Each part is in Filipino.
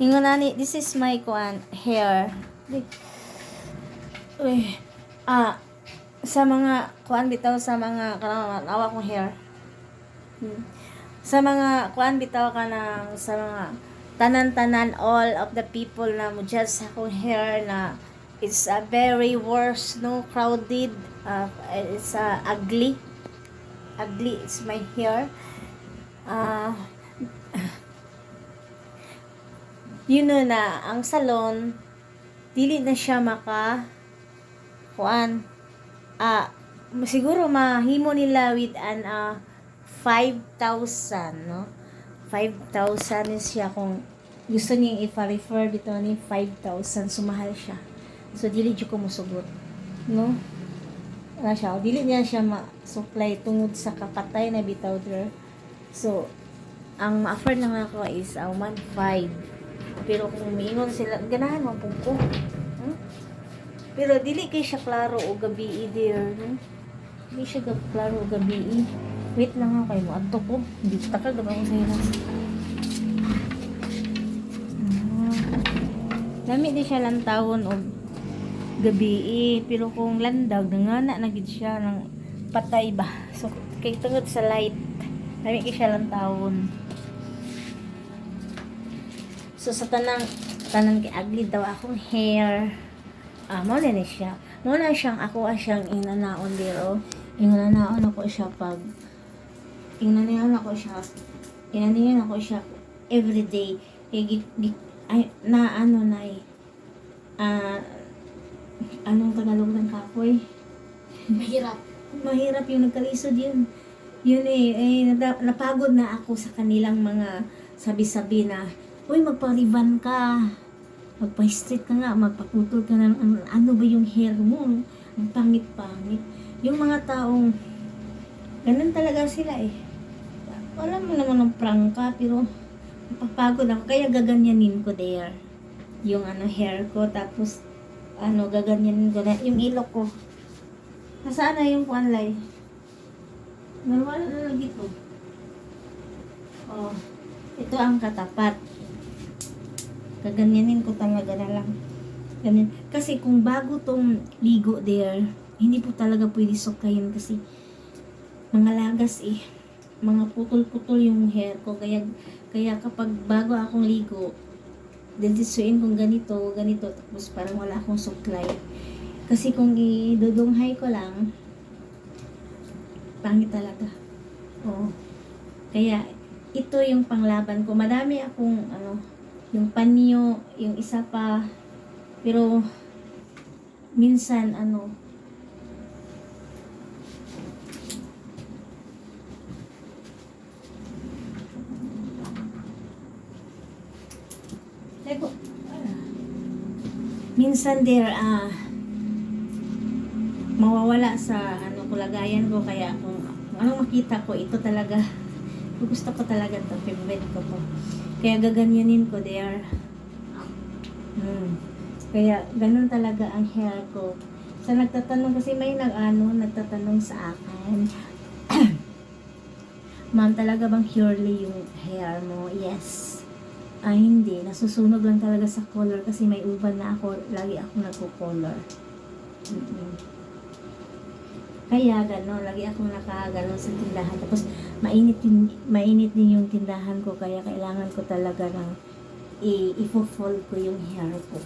Ingon nani, this is my kuan hair. Uy. Ah, sa mga kuan bitaw sa mga kanang awa kong hair. Hmm. Sa mga kuan bitaw ka ng sa mga tanan-tanan all of the people na mo judge sa akong hair na it's a very worse no crowded uh, it's uh, ugly ugly it's my hair ah you know na ang salon dili na siya maka kuan ah siguro mahimo nila with an ah 5,000 no? 5,000 is siya kung gusto niya i-refer dito ni 5,000 sumahal siya. So dili jud ko mosugot no? Ano siya. Dili niya siya ma-supply tungod sa kapatay na bitaw there so ang ma-offer lang ako is uh, 1.5 pero kung miingon sila ganahan mo po ko. Hmm? pero dili kay siya klaro o gabi there no? hindi siya gab klaro o gabi wait lang ako kayo mo adto ko hindi takag na ako sa hinas Dami di siya lantawon o gabi eh. pero kung landaw nangana na gid siya ng patay ba? So kay tungod sa light dami kay siya lantawon so sa tanang tanan kay ugly daw akong hair ah mo na siya mo na siyang ako ang siyang inanaon diro inanaon ako siya pag inanaon ako siya inanaon ako siya everyday kay gi- gi- ay, na ano na eh ah anong Tagalog ng kapoy? Mahirap. Mahirap yung nagkalisod yun. Yun eh, eh napagod na ako sa kanilang mga sabi-sabi na, Uy, magpa-riban ka. Magpa-straight ka nga, magpaputol ka na. Ano, ano ba yung hair mo? Ang pangit-pangit. Yung mga taong, ganun talaga sila eh. Alam mo naman ng prangka, pero napapagod ako. Kaya gaganyanin ko there. Yung ano, hair ko. Tapos, ano, gaganyanin ko na. Yung ilok ko. Nasaan na yung panlay? Nawala na lang dito. Oh, ito ang katapat. Gaganyanin ko talaga na lang. Ganyan. Kasi kung bago tong ligo there, hindi po talaga pwede suklayin kasi mga lagas eh. Mga putol-putol yung hair ko. Kaya, kaya kapag bago akong ligo, dedisuin kong ganito, ganito, tapos parang wala akong supply. Kasi kung idudunghay ko lang, pangit talaga. Oo. Kaya, ito yung panglaban ko. Madami akong, ano, yung panyo, yung isa pa, pero, minsan, ano, minsan there, ah, mawawala sa ano kulagayan ko. Kaya kung anong makita ko ito talaga. Gusto ko talaga to favorite ko po kaya gaganyanin ko there hmm. kaya ganun talaga ang hair ko. Sa nagtatanong kasi may nag ano nagtatanong sa akin ma'am talaga bang purely yung hair mo? Yes. Ay hindi. Nasusunog lang talaga sa color kasi may uban na ako. Lagi ako nagko-color. Mm kaya gano'n, lagi akong nakagano'n sa tindahan. Tapos mainit din, mainit din yung tindahan ko kaya kailangan ko talaga ng i-fold ko yung hair ko.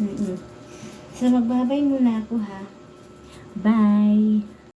mm So magbabay muna ako ha. Bye!